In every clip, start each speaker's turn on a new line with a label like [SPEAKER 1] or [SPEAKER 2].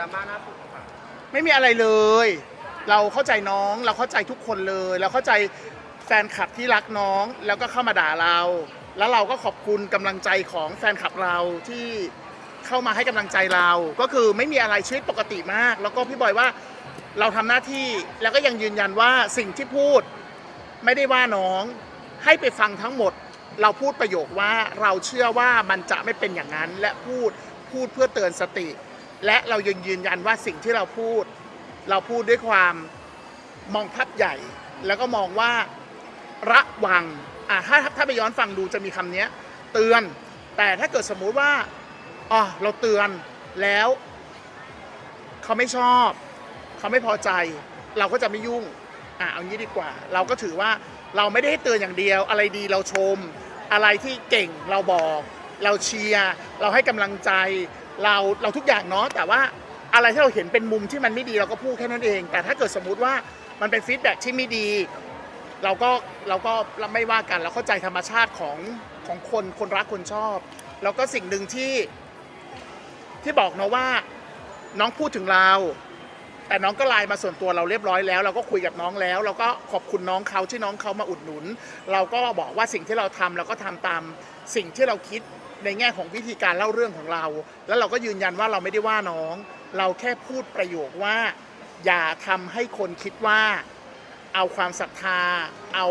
[SPEAKER 1] ดราม่าล่าสุดค่ะ
[SPEAKER 2] ไม่มีอะไรเลย เราเข้าใจน้องเราเข้าใจทุกคนเลย เราเข้าใจแฟนคลับที่รักน้องแล้วก็เข้ามาด่าเรา แล้วเราก็ขอบคุณกำลังใจของแฟนคลับเราที่เข้ามาให้กำลังใจเรา ก็คือไม่มีอะไรชีวิตปกติมาก แล้วก็พี่บอยว่าเราทำหน้าที่แล้วก็ยังยืนยันว่าสิ่งที่พูดไม่ได้ว่าน้องให้ไปฟังทั้งหมด เราพูดประโยคว่าเราเชื่อว่ามันจะไม่เป็นอย่างนั้นและพูดพูดเพื่อเตือนสติ และเรายังยืนยันว่าสิ่งที่เราพูด เราพูดด้วยความมองภาพใหญ่ แล้วก็มองว่าระวังอะถ้าถ้าไปย้อนฟังดูจะมีคำนี้เตือน แต่ถ้าเกิดสมมุติว่าอ๋อเราเตือนแล้วเขาไม่ชอบเขาไม่พอใจ เราก็จะไม่ยุ่งอะเอางี้ดีกว่า เราก็ถือว่าเราไม่ได้ให้เตือนอย่างเดียว อะไรดีเราชม อะไรที่เก่งเราบอก เราเชียร์เราให้กำลังใจ เราเราทุกอย่างเนาะแต่ว่าอะไรที่เราเห็นเป็นมุมที่มันไม่ดีเราก็พูดแค่นั้นเอง แต่ถ้าเกิดสมมุติว่ามันเป็นฟีดแบ็กที่ไม่ดี เราก็เราก็ไม่ว่ากันเราเข้าใจธรรมชาติของของคนคนรักคนชอบ แล้วก็สิ่งหนึ่งที่ที่บอกเนาะว่าน้องพูดถึงเรา แต่น้องก็ไลน์มาส่วนตัวเราเรียบร้อยแล้ว เราก็คุยกับน้องแล้ว เราก็ขอบคุณน้องเขาที่น้องเขามาอุดหนุน เราก็บอกว่าสิ่งที่เราทำเราก็ทำตามสิ่งที่เราคิด ในแง่ของวิธีการเล่าเรื่องของเรา แล้วเราก็ยืนยันว่าเราไม่ได้ว่าน้อง เราแค่พูดประโยคว่า อย่าทำให้คนคิดว่า เอาความศรัทธา เอา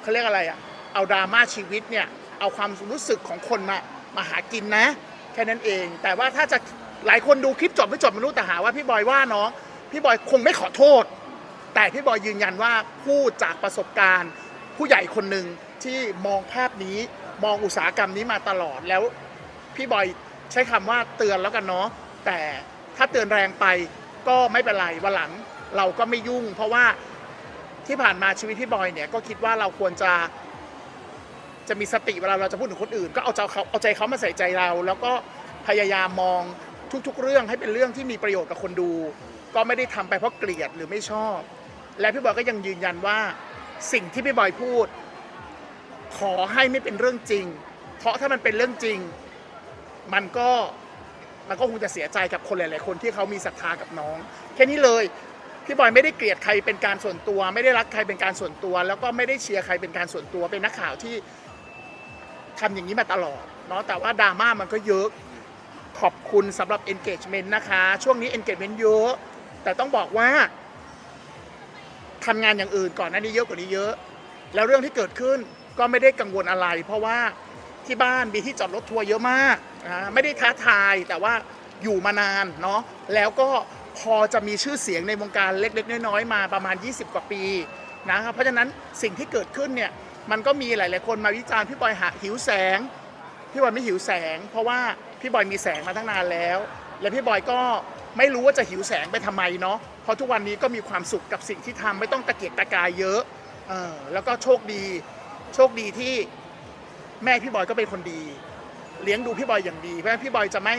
[SPEAKER 2] เขาเรียกอะไรอะเอาดราม่าชีวิตเนี่ยเอาความรู้สึกของคนมามาหากินนะ แค่นั้นเอง แต่ว่าถ้าจะหลายคนดูคลิปจบไม่จบไม่รู้แต่หาว่าพี่บอยว่าน้องพี่บอยคงไม่ขอโทษ แต่พี่บอยยืนยันว่าพูดจากประสบการณ์ ผู้ใหญ่คนหนึ่ง ที่มองภาพนี้มองอุตสาหกรรมนี้มาตลอดแล้วพี่บอยใช้คำว่าเตือนแล้วกันเนาะแต่ถ้าเตือนแรงไปก็ไม่เป็นไรวันหลังเราก็ไม่ยุ่ง เพราะว่าที่ผ่านมาชีวิตพี่บอยเนี่ยก็คิดว่าเราควรจะจะมีสติเวลาเราจะพูดถึงคนอื่น ก็เอาใจเขาเอาใจเขามาใส่ใจเรา แล้วก็พยายามมองทุกๆ เรื่องให้เป็นเรื่องที่มีประโยชน์กับคนดู ก็ไม่ได้ทำไปเพราะเกลียดหรือไม่ชอบ และพี่บอยก็ยังยืนยันว่าสิ่งที่พี่บอยพูด ขอให้ไม่เป็นเรื่องจริง เพราะถ้ามันเป็นเรื่องจริง มันก็มันก็คงจะเสียใจกับคนหลาย ๆ คนที่เขามีศรัทธากับน้อง แค่นี้เลยพี่บอยไม่ได้เกลียดใครเป็นการส่วนตัว ไม่ได้รักใครเป็นการส่วนตัว แล้วก็ไม่ได้เชียร์ใครเป็นการส่วนตัวเป็นนักข่าวที่ทำอย่างนี้มาตลอดเนาะแต่ว่าดราม่ามันก็เยอะขอบคุณสำหรับ engagement นะคะ ช่วงนี้ engagement เยอะ แต่ต้องบอกว่าทำงานอย่างอื่นก่อนหน้านี้เยอะกว่านี้เยอะ แล้วเรื่องที่เกิดขึ้น ก็ไม่ได้กังวลอะไร เพราะว่าที่บ้านมีที่จอดรถทัวร์เยอะมากอ่าไม่ได้ท้าทายแต่ว่าอยู่มานานเนาะแล้วก็พอจะมีชื่อเสียงในวงการเล็กๆ น้อยๆมาประมาณ 20 กว่าปีนะครับเพราะฉะนั้นสิ่งที่เกิดขึ้นเนี่ยมันก็มีหลาย ๆ คนมาวิจารณ์พี่บอยหาหิวแสงพี่บอยไม่หิวแสง เพราะว่าพี่บอยมีแสงมาตั้งนานแล้ว และพี่บอยก็ไม่รู้ว่าจะหิวแสงไปทำไมเนาะเพราะทุกวันนี้ก็มีความสุขกับสิ่งที่ทำไม่ต้องตะเกียกตะกายเยอะเออแล้วก็โชคดี โชคดีที่แม่พี่บอยก็เป็นคนดี เลี้ยงดูพี่บอยอย่างดีเพราะฉะนั้นพี่บอยจะไม่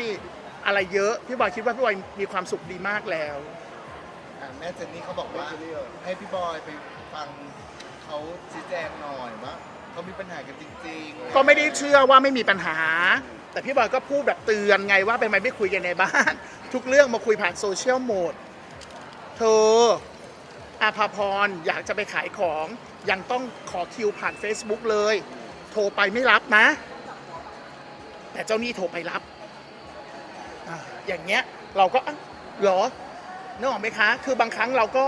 [SPEAKER 2] อะไรเยอะพี่บอยคิดว่าพี่บอยมีความสุขดีมากแล้ว
[SPEAKER 3] อะแม่เจนนี่เขาบอกว่าให้พี่บอยไปฟังเขาชี้แจงหน่อยว่าเขามีปัญหากันจริงๆ
[SPEAKER 2] ก็ไม่ได้เชื่อว่าไม่มีปัญหา แต่พี่บอยก็พูดแบบเตือนไงว่าเป็นไมไม่คุยกันในบ้าน ทุกเรื่องมาคุยผ่านโซเชียลโหมดเธอ อาภาพรอยากจะไปขายของ ยังต้องขอคิวผ่าน Facebook เลย โทรไปไม่รับนะ แต่เจ้าหนี้โทรไปรับออย่างเงี้ยเราก็อะเหรอนึกออกไหมคะ คือบางครั้งเราก็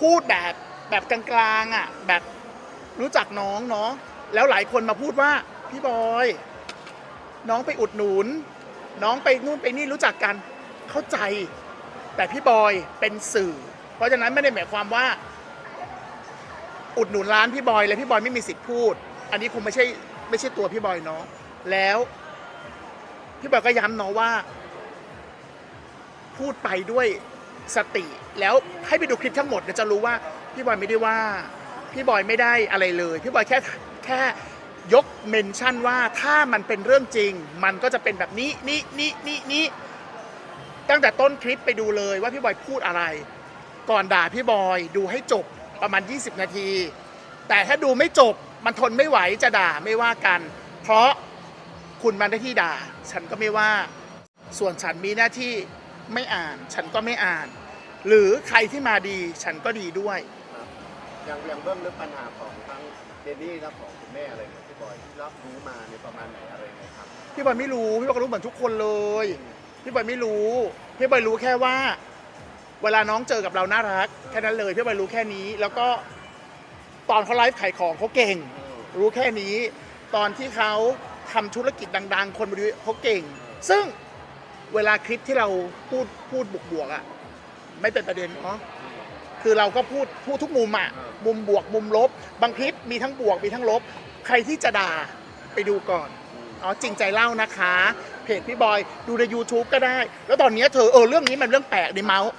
[SPEAKER 2] พูดแบบแบบกลางๆอะ แบบรู้จักน้องเนาะแล้วหลายคนมาพูดว่าพี่บอย น้องไปอุดหนุน น้องไปนู่นไปนี่รู้จักกันเข้าใจ แต่พี่บอยเป็นสื่อ เพราะฉะนั้นไม่ได้หมายความว่า อุดหนุนร้านพี่บอยแล้วพี่บอยไม่มีสิทธิ์พูด อันนี้คงไม่ใช่ไม่ใช่ตัวพี่บอยเนาะแล้วพี่บอยก็ย้ำเนาะว่า พูดไปด้วยสติ แล้วให้ไปดูคลิปทั้งหมดเดี๋ยวจะรู้ว่าพี่บอยไม่ได้ว่า พี่บอยไม่ได้อะไรเลย พี่บอยแค่แค่ยกเมนชั่นว่าถ้ามันเป็นเรื่องจริง มันก็จะเป็นแบบนี้นี่นี่นี่นี่ตั้งแต่ต้นคลิปไปดูเลยว่าพี่บอยพูดอะไร ก่อนด่าพี่บอย ดูให้จบประมาณ 20 นาที แต่ถ้าดูไม่จบมันทนไม่ไหวจะด่าไม่ว่ากัน เพราะคุณมันได้ที่ด่า ฉันก็ไม่ว่า ส่วนฉันมีหน้าที่ไม่อ่าน ฉันก็ไม่อ่าน หรือใครที่มาดีฉันก็ดีด้วย
[SPEAKER 1] ครับอย่างอย่างเบื้องลึกปัญหาของทั้งเดนนี่และของคุณแม่อะไรเนี่ยพี่บอยที่รับรู้มาในยประมาณไหนอะไรยังไงครับ
[SPEAKER 2] พี่บอยไม่รู้ พี่บอยก็รู้เหมือนทุกคนเลย พี่บอยไม่รู้ พี่บอยรู้แค่ว่า เวลาน้องเจอกับเราน่ารักแค่นั้นเลยพี่บอยรู้แค่นี้ แล้วก็ตอนเขาไลฟ์ขายของเขาเก่ง รู้แค่นี้ ตอนที่เขาทำธุรกิจดัง ๆ คนมาดูเขาเก่ง ซึ่งเวลาคลิปที่เราพูดพูดบวกๆอะไม่เป็นประเด็นเนาะคือเราก็พูดพูดทุกมุมอะมุมบวกมุมลบ บางคลิปมีทั้งบวกมีทั้งลบ ใครที่จะด่าไปดูก่อนอ๋อจริงใจเล่านะคะ เพจพี่บอย ดูใน YouTube ก็ได้ แล้วตอนนี้เธอเออเรื่องนี้มันเรื่องแปลกในเมาส์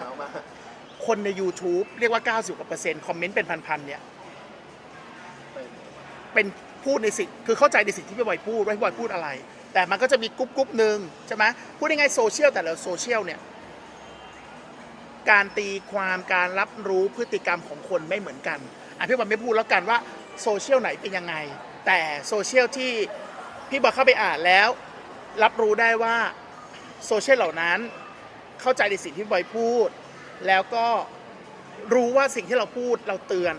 [SPEAKER 1] เอามา
[SPEAKER 2] คนใน YouTube เรียกว่า 90กว่าเปอร์เซ็นต์คอมเมนต์เป็นพันๆเนี่ย
[SPEAKER 1] เป็น
[SPEAKER 2] เป็นพูดในสิ่งคือเข้าใจในสิ่งที่พี่บอยพูดว่าพี่บอยพูดอะไร แต่มันก็จะมีกรุ๊ปกรุ๊ปหนึ่งใช่ไหมพูดง่ายๆโซเชียลแต่ละโซเชียลเนี่ย การตีความการรับรู้พฤติกรรมของคนไม่เหมือนกันอะพี่บอยไม่พูดแล้วกันว่าโซเชียลไหนเป็นยังไง แต่โซเชียลที่ พี่บอยเข้าไปอ่านแล้ว รับรู้ได้ว่าโซเชียลเหล่านั้น เข้าใจในสิ่งที่บอยพูด แล้วก็รู้ว่าสิ่งที่เราพูดเราเตือน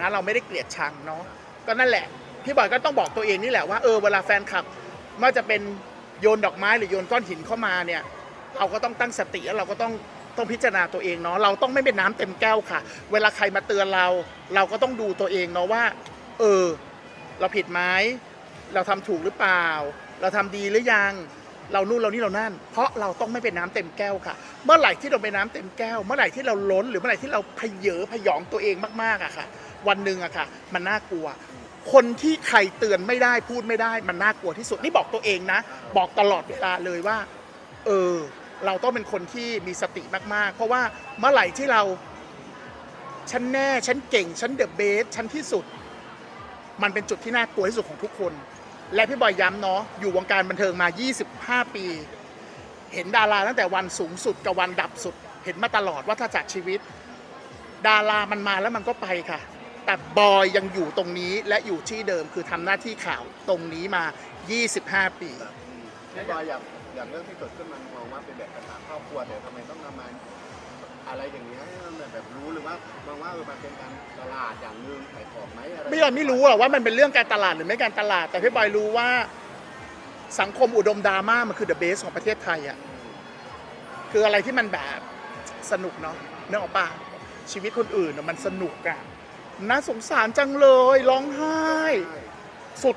[SPEAKER 2] นะเราไม่ได้เกลียดชังเนาะก็นั่นแหละ พี่บอยก็ต้องบอกตัวเองนี่แหละว่าเออเวลาแฟนคลับไม่ว่าจะเป็นโยนดอกไม้หรือโยนก้อนหินเข้ามาเนี่ย เราก็ต้องตั้งสติแล้วเราก็ต้องต้องพิจารณาตัวเองเนาะเราต้องไม่เป็นน้ำเต็มแก้วค่ะ เวลาใครมาเตือนเรา เราก็ต้องดูตัวเองเนาะว่า เออ เราผิดไหม เราทำถูกหรือเปล่า เราทำดีหรือยัง เรานู่นเรานี่เรานั่น เพราะเราต้องไม่เป็นน้ำเต็มแก้วค่ะ เมื่อไหร่ที่เราเป็นน้ำเต็มแก้ว เมื่อไหร่ที่เราล้น หรือเมื่อไหร่ที่เราพเยอพยองตัวเองมากๆอะค่ะ วันหนึ่งอะค่ะ มันน่ากลัว คนที่ใครเตือนไม่ได้พูดไม่ได้ มันน่ากลัวที่สุดนี่บอกตัวเองนะ บอกตลอดเวลาเลยว่า เออ เราต้องเป็นคนที่มีสติมากๆ เพราะว่าเมื่อไหร่ที่เราฉันแน่ ฉันเก่ง ฉันเดอะเบส ฉันที่สุด มันเป็นจุดที่น่ากลัวที่สุดของทุกคน และพี่บอยย้ำเนาะอยู่วงการบันเทิงมา 25 ปี เห็นดาราตั้งแต่วันสูงสุดกับวันดับสุด เห็นมาตลอดว่าถ้าจากชีวิต ดารามันมาแล้วมันก็ไปค่ะ แต่บอยยังอยู่ตรงนี้และอยู่ที่เดิมคือทำหน้าที่ข่าวตรงนี้มา 25 ปี
[SPEAKER 1] พี่บอยอยากอย่างเรื่องที่เกิดขึ้นมันมองว่าเป็นแบบปัญหาครอบครัวแต่ทำไมต้องนำมาอะไรอย่างนี้ให้มันแบบรู้หรือว่ามองว่าเออมันเป็นการตลาดอย่างหนึงขายของไหม
[SPEAKER 2] พี่บอยไม่รู้หรอกว่ามันเป็นเรื่องการตลาดหรือไม่การตลาด แต่พี่บอยรู้ว่าสังคมอุดมดราม่ามันคือเดอะเบสของประเทศไทยอะคืออะไรที่มันแบบสนุกเนาะเนื้อออกปะชีวิตคนอื่นน่ะมันสนุกอะน่าสงสารจังเลยร้องไห้ สุด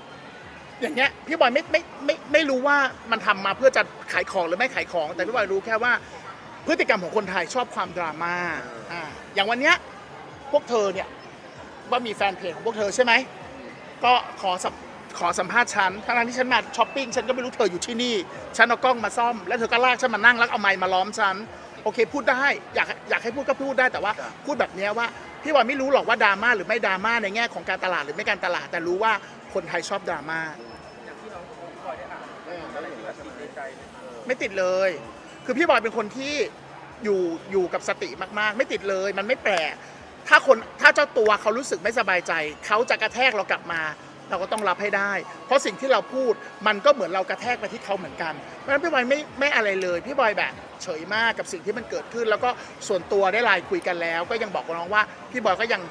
[SPEAKER 2] อย่างเงี้ยพี่บอยไม่ไม่ไม่ไม่รู้ว่ามันทำมาเพื่อจะขายของหรือไม่ขายของ แต่พี่บอยรู้แค่ว่า พฤติกรรมของคนไทยชอบความดราม่าอ่าอย่างวันเนี้ยพวกเธอเนี่ย ว่ามีแฟนเพจของพวกเธอใช่ไหม ก็ขอสัมขอสัมภาษณ์ฉันทั้งๆที่ฉันมาช้อปปิ้งฉันก็ไม่รู้เธออยู่ที่นี่ ฉันเอากล้องมาซ่อม แล้วเธอก็ลากฉันมานั่งแล้วเอาไมค์มาล้อมฉัน โอเคพูดได้ อยากอยากให้พูดก็พูดได้แต่ว่า พูดแบบเนี้ยว่าพี่บอยไม่รู้หรอกว่าดราม่าหรือไม่ดราม่าในแง่ของการตลาดหรือไม่การตลาด แต่รู้ว่าคนไทยชอบดราม่า
[SPEAKER 1] แม่ได้เห็นแล้วใช่ไหมเออ
[SPEAKER 2] ไม่ติดเลย คือพี่บอยเป็นคนที่อยู่อยู่กับสติมากๆ ไม่ติดเลย มันไม่แปลก ถ้าคนถ้าเจ้าตัวเขารู้สึกไม่สบายใจ เขาจะกระแทกเรากลับมา เราก็ต้องรับให้ได้ เพราะสิ่งที่เราพูดมันก็เหมือนเรากระแทกไปที่เขาเหมือนกันเพราะฉะนั้นพี่บอยไม่ไม่อะไรเลยพี่บอยแบบเฉยมากกับสิ่งที่มันเกิดขึ้น แล้วก็ส่วนตัวได้ไลน์คุยกันแล้ว ก็ยังบอกกับน้องว่าพี่บอยก็ยัง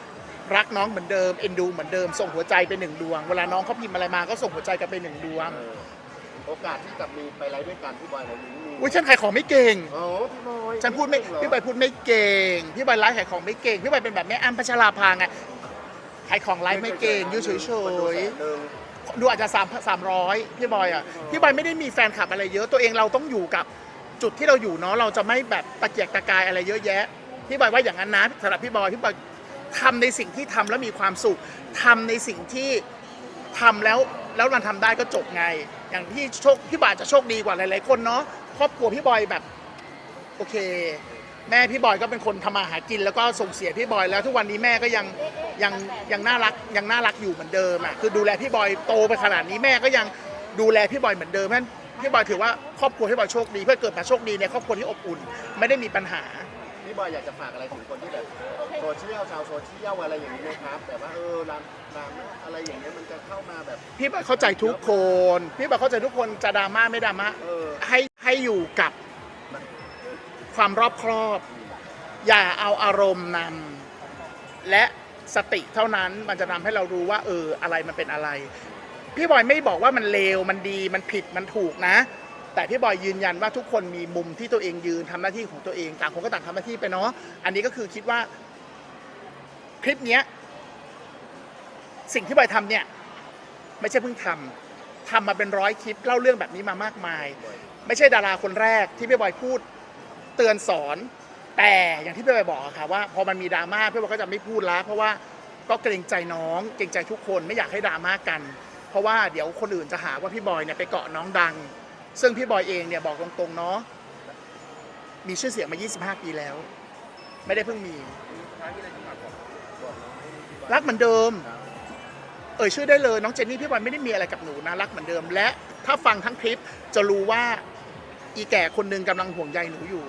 [SPEAKER 2] รักน้องเหมือนเดิมเอ็นดูเหมือนเดิมส่งหัวใจไปหนึ่งดวง เวลาน้องเขาพิมพ์อะไรมาก็ส่งหัวใจกันไปหนึ่งดวง
[SPEAKER 1] โอกาสที่จะมีไปไลฟ์ด้วยกันพี่บอยอะไรอย่างนี้มี
[SPEAKER 2] อุ้ยฉันขายของไม่เก่ง
[SPEAKER 1] โอ้พี่บอย
[SPEAKER 2] ฉันพูดไม่
[SPEAKER 1] เหรอ
[SPEAKER 2] พี่บอยพูดไม่เก่ง พี่บอยไลฟ์ขายของไม่เก่ง พี่บอยเป็นแบบแม่อ้ำพัชราภาไงขายของไลฟ์ไม่เก่งอยู่เฉ
[SPEAKER 1] คนดู
[SPEAKER 2] ย
[SPEAKER 1] แสนหนึ่ง
[SPEAKER 2] ๆดูอาจจะสามสามร้อยพี่บอยอะพี่บอยไม่ได้มีแฟนคลับอะไรเยอะตัวเองเราต้องอยู่กับจุดที่เราอยู่เนาะเราจะไม่แบบตะเกียกตะกายอะไรเยอะแยะ พี่บอยว่าอย่างนั้นนะสำหรับพี่บอยพี่บอยทำในสิ่งที่ทำแล้วมีความสุขทำในสิ่งที่ทำแล้วแล้วมันทำได้ก็จบไง อย่างพี่โชคพี่บอยจะโชคดีกว่าหลายๆคนเนาะครอบครัวพี่บอยแบบโอเค แม่พี่บอยก็เป็นคนทำมาหากินแล้วก็ส่งเสียพี่บอยแล้วทุกวันนี้แม่ก็ยังยังยังน่ารักยังน่ารักอยู่เหมือนเดิมอะคือดูแลพี่บอยโตไปขนาดนี้แม่ก็ยังดูแลพี่บอยเหมือนเดิมเพราะฉะนั้นพี่บอยถือว่าครอบครัวพี่บอยโชคดี เพื่อเกิดมาโชคดีในครอบครัวที่อบอุ่น ไม่ได้มีปัญหา
[SPEAKER 1] พี่บอยอยากจะฝากอะไรถึงคนที่แบบโซเชียลชาวโซเชียลอะไรอย่างนี้ไหมครับ แต่ว่าเออรามรามอะไรอย่างเงี้ยมันจะเข้ามาแบบ
[SPEAKER 2] พี่บอยเข้าใจทุกคน พี่บอยเข้าใจทุกคนจะดราม่าไม่ดราม่า
[SPEAKER 1] เออ
[SPEAKER 2] ให้ให้อยู่กับความรอบครอบ อย่าเอาอารมณ์นำและสติเท่านั้นมันจะทำให้เรารู้ว่า เอออะไรมันเป็นอะไร พี่บอยไม่บอกว่ามันเลวมันดีมันผิดมันถูกนะ แต่พี่บอยยืนยันว่าทุกคนมีมุมที่ตัวเองยืนทำหน้าที่ของตัวเองต่างคนก็ต่างทำหน้าที่ไปเนาะอันนี้ก็คือคิดว่าคลิปเนี้ย สิ่งที่บอยทำเนี่ย ไม่ใช่เพิ่งทำทำมาเป็นร้อยคลิปเล่าเรื่องแบบนี้มามากมาย ไม่ใช่ดาราคนแรกที่พี่บอยพูดเตือนสอน แต่อย่างที่พี่บอยบอกค่ะว่าพอมันมีดราม่าพี่บอยก็จะไม่พูดล้วเพราะว่าก็เกรงใจน้อง เกรงใจทุกคนไม่อยากให้ดราม่ากัน เพราะว่าเดี๋ยวคนอื่นจะหาว่าพี่บอยเนี่ยไปเกาะน้องดัง ซึ่งพี่บอยเองเนี่ยบอกตรงๆเนาะมีชื่อเสียงมา 25 ปีแล้ว ไม่ได้เพิ่งมี รักเหมือนเดิม เอ่ยชื่อได้เลยน้องเจนนี่พี่บอยไม่ได้มีอะไรกับหนูนะรักเหมือนเดิม และถ้าฟังทั้งคลิปจะรู้ว่าอีแก่คนหนึ่งกำลังห่วงใยหนูอยู่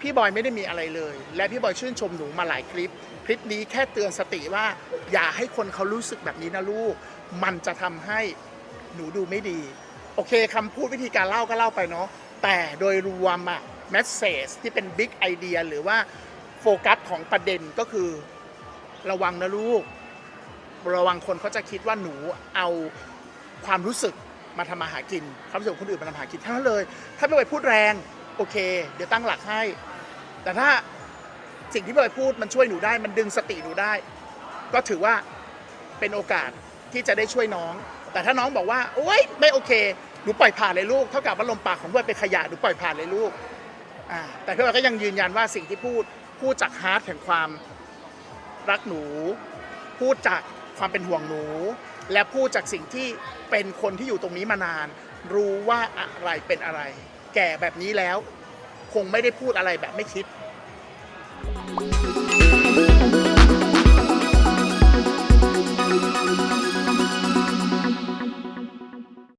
[SPEAKER 2] พี่บอยไม่ได้มีอะไรเลย และพี่บอยชื่นชมหนูมาหลายคลิป คลิปนี้แค่เตือนสติว่า อย่าให้คนเขารู้สึกแบบนี้นะลูก มันจะทำให้หนูดูไม่ดี โอเคคำพูดวิธีการเล่าก็เล่าไปเนาะแต่โดยรวมอะแมสเซจที่เป็นบิ๊กไอเดียหรือว่าโฟกัสของประเด็นก็คือ ระวังนะลูก ระวังคนเขาจะคิดว่าหนูเอาความรู้สึกมาทำมาหากินความรู้สึกของคนอื่นมาทำมาหากินเท่านั้นเลย ถ้าไม่ไปพูดแรงโอเค เดี๋ยวตั้งหลักให้ แต่ถ้าสิ่งที่ไปพูดมันช่วยหนูได้มันดึงสติหนูได้ ก็ถือว่าเป็นโอกาสที่จะได้ช่วยน้อง แต่ถ้าน้องบอกว่าโอ๊ยไม่โอเคหนูปล่อยผ่านเลยลูกเท่ากับว่าลมปากของพี่บอยเป็นขยะหนูปล่อยผ่านเลยลูกอ่าแต่พี่บอยก็ยังยืนยันว่าสิ่งที่พูดพูดจากฮาร์ดแห่งความรักหนู พูดจาก ความเป็นห่วงหนู และพูดจากสิ่งที่เป็นคนที่อยู่ตรงนี้มานาน รู้ว่าอะไรเป็นอะไร แก่แบบนี้แล้ว คงไม่ได้พูดอะไรแบบไม่คิด